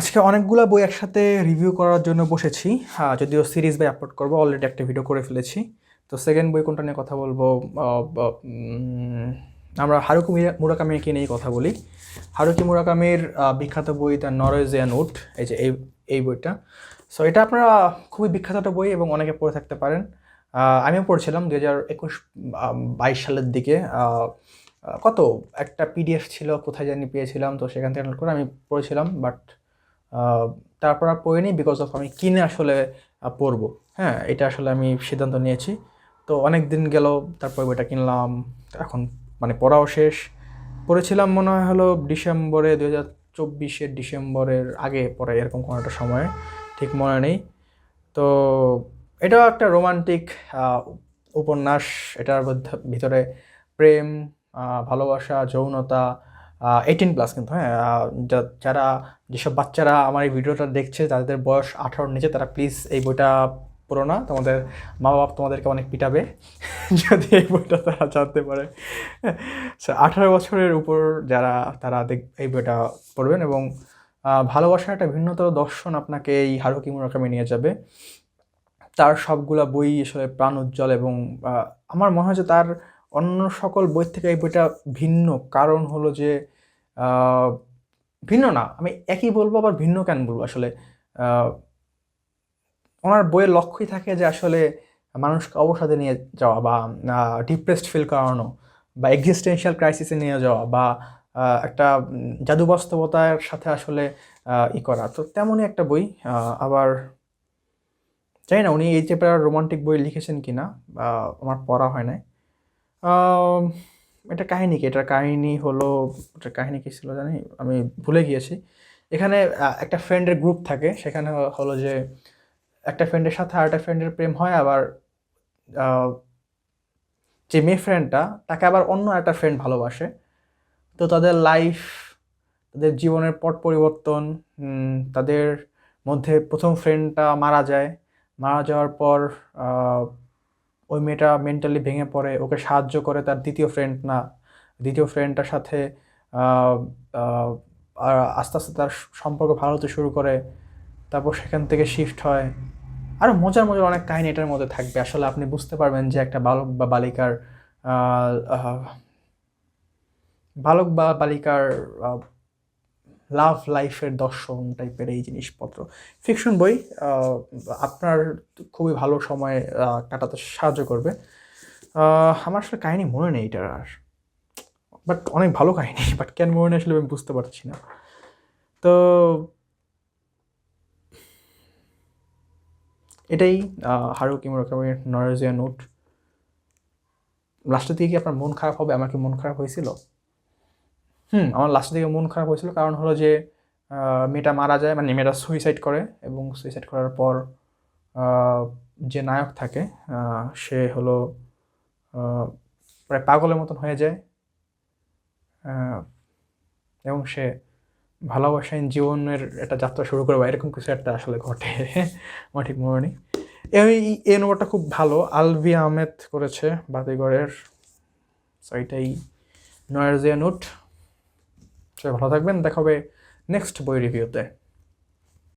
আজকে অনেকগুলো বই একসাথে রিভিউ করার জন্য বসেছি। হ্যাঁ যদিও সিরিজ বাই আপলোড করব অলরেডি একটা ভিডিও করে ফেলেছি। তো সেকেন্ড বই কোনটা নিয়ে কথা বলব? আমরা হারুকি মুরা- মুরাকামিকে নিয়ে কথা বলি? হারুকি মুরাকামির বিখ্যাত বই দ্য নরওয়েজিয়ান উড এই যে এই এই বইটা। সো এটা আপনারা খুবই বিখ্যাত একটা বই এবং অনেকে পড়ে থাকতে পারেন। আমিও পড়ছিলাম দু হাজার একুশ বাইশ সালের দিকে। কত? একটা পিডিএফ ছিল, কোথায় জানি পেয়েছিলাম, তো সেখান থেকে করে আমি পড়েছিলাম বাট তারপর আর পড়িনি বিকজ অফ আমি কিনে আসলে পড়ব। হ্যাঁ এটা আসলে আমি সিদ্ধান্ত নিয়েছি। তো অনেক দিন গেল, তারপর বইটা কিনলাম, এখন মানে পড়াও শেষ। পড়েছিলাম মনে হয় হলো ডিসেম্বরে দু হাজার চব্বিশের ডিসেম্বরের আগে পরে এরকম কোনো একটা সময়ে, ঠিক মনে নেই। তো এটাও একটা রোমান্টিক উপন্যাস, এটার ভিতরে প্রেম ভালোবাসা, যৌনতা এইটিন প্লাস কিন্তু হ্যাঁ? যারা, যেসব বাচ্চারা আমার এই ভিডিওটা দেখছে, তাদের বয়স আঠারোর নিচে, তারা প্লিজ এই বইটা পড়ো না। তোমাদের মা বাবা তোমাদেরকে অনেক পিটাবে, যদি এই বইটা তারা জানতে পারে। আঠারো বছরের উপর যারা, তারা দেখ, এই বইটা পড়বেন এবং ভালোবাসার একটা ভিন্নতর দর্শন আপনাকে এই হারুকি মুরাকামি নিয়ে যাবে। তার সবগুলা বই আসলে প্রাণ উজ্জ্বল এবং আমার মনে হয় যে তার অন্য সকল বই থেকে এই বইটা ভিন্ন। কারণ হলো যে ভিন্ন না, আমি একই বলব, আবার ভিন্ন কেন বলব? আসলে ওনার বইয়ের লক্ষ্যই থাকে যে আসলে মানুষকে অবসাদে নিয়ে যাওয়া বা ডিপ্রেসড ফিল করানো বা এক্সিস্টেন্সিয়াল ক্রাইসিসে নিয়ে যাওয়া বা একটা জাদু বাস্তবতার সাথে আসলে ই করা। তো তেমনই একটা বই আবার জানি না উনি এই টাইপের রোমান্টিক বই লিখেছেন কি না আমার পড়া হয় নাই। এটা কাহিনী কি? এটার কাহিনী হলো এটার কাহিনী কি ছিল জানি? আমি ভুলে গিয়েছি। এখানে একটা ফ্রেন্ডের গ্রুপ থাকে। সেখানে হলো যে, একটা ফ্রেন্ডের সাথে আর একটা ফ্রেন্ডের প্রেম হয়, আবার যে মেয়ে ফ্রেন্ডটা তাকে আবার অন্য একটা ফ্রেন্ড ভালোবাসে। তো তাদের লাইফ তাদের জীবনের পট পরিবর্তন তাদের মধ্যে প্রথম ফ্রেন্ডটা মারা যায়। মারা যাওয়ার পর ওই মেয়েটা মেন্টালি ভেঙে পড়ে, ওকে সাহায্য করে তার দ্বিতীয় ফ্রেন্ড না। দ্বিতীয় ফ্রেন্ডটার সাথে আস্তে আস্তে তার সম্পর্ক ভালো হতে শুরু করে। তারপর সেখান থেকে শিফট হয়। আরও মজার মজার অনেক কাহিনী এটার মধ্যে থাকবে। আসলে আপনি বুঝতে পারবেন যে একটা বালক বা বালিকার বালক বা বালিকার লাভ লাইফের দর্শন টাইপের এই জিনিসপত্র। ফিকশন বই আপনার খুবই ভালো সময় কাটাতে সাহায্য করবে। আমার আসলে কাহিনী মনে নেই এটার আর। বাট অনেক ভালো কাহিনী বাট কেন মনে নেই আসলে আমি বুঝতে পারছি না। তো এটাই হারুকি মুরাকামির নরজিয়া নোট লাস্টের দিকে কি আপনার মন খারাপ হবে? আমার কি মন খারাপ হয়েছিল? হুম, আমার লাস্টের দিকে মন খারাপ হয়েছিল। কারণ হলো যে মেয়েটা মারা যায় মানে মেয়েটা সুইসাইড করে এবং সুইসাইড করার পর যে নায়ক থাকে সে হলো প্রায় পাগলের মতন হয়ে যায়। এবং সে ভালোবাসাহীন জীবনের একটা যাত্রা শুরু করে বা এরকম কিছু একটা আসলে ঘটে। আমার ঠিক মনে নেই। এই এই নম্বরটা খুব ভালো। আলভি আহমেদ করেছে বাতিগড়ের সো এটাই নয়ারজিয়া নোট। সবাই ভালো থাকবেন। দেখা হবে নেক্সট বই রিভিউতে